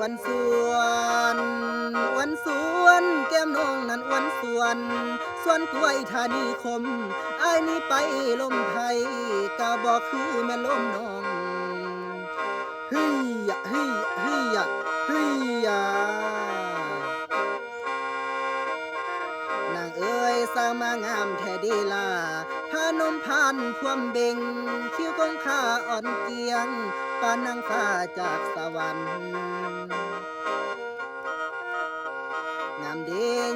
วนสวนอวนสวนแก้มน้องนั้นอวนสวนสวนกล้วยธานีคมอายนี้ไปลมไทยกะบอกคือแม่ลมน้องเฮ้ยอะเฮ้ยอะเฮ้ยอะเฮ้ย สร้างมางามแท้ดีล่าพานมพานพวมเบ่งคิ้วกงขาอ่อนเกียงปานนางฟ้าจากสวรรค์งามเด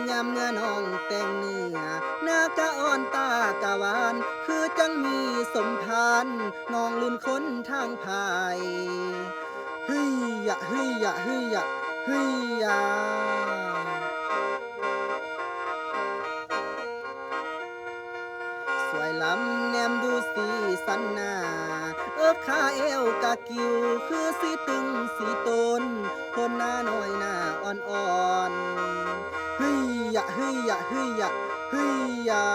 ยามเมื่อน้องแต่งเนื้อหน้ากะอ่อนตากะวาน คือจังมีสมพานน้องลื่นคนทางภายเฮ้ยยะเฮ้ยยะเฮ้ยยะเฮ้ยยะ สวยล้ำแนมดูสีสันนาเอิบขาเอวกะกิวคือสีตึงสีตนคนหน้าน้อยหน้าอ่อนๆเฮ้ยยะเฮ้ยยะเฮ้ยยะเฮ้ยยะ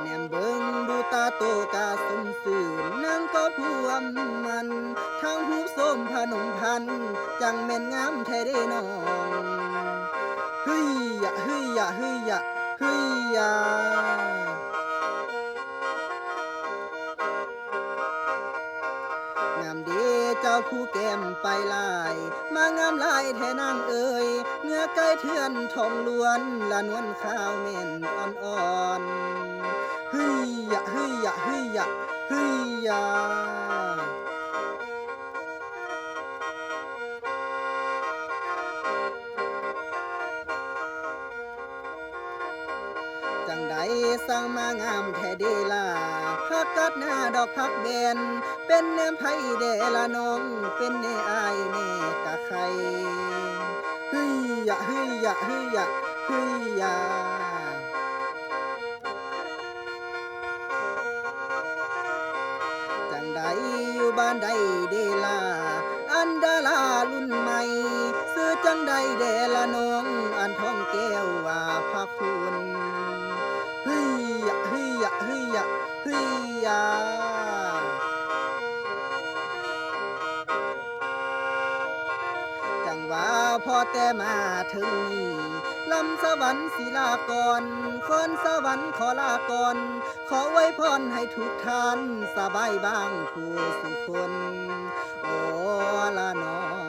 แนมเบิงดูตาโตกาสมสื่นนางก็พวมมันทางหูส้มพนมพัน จังแม่นงามแท้ได้น้อง เฮ้ยยะเฮ้ยยะเฮ้ยยะเฮ้ยยะงามเดเจ้าผู้แก้มไปลาย มางามลายแท่นางเอ่ยเนื้อไก่เทือนทองล้วนละนวลข้าวเม่นอ่อนๆเฮ้ยยะเฮ้ยยะเฮ้ยยะเฮ้ยยะ สร้างมางามแท้เดลาพักกัดหน้าดอกพักแบนเป็นแนมไผเดละน้อง เป็นเนอายเนกะใครเฮ้ยยะเฮ้ยยะเฮ้ยยะเฮ้ยยะจังใดอยู่บ้านใดเดลาอันดาลารุ่นใหม่ซื้อจังใดเดละน้อง อันท้องแก้วว่าพระคุณ พอแต่มาถึงนี่ลำสวรรค์ศิลาก่อนคอนสวรรค์ขอลาก่อน ขอไว้พรให้ทุกท่านสบายบ้างผู้สุขคน โอละนอ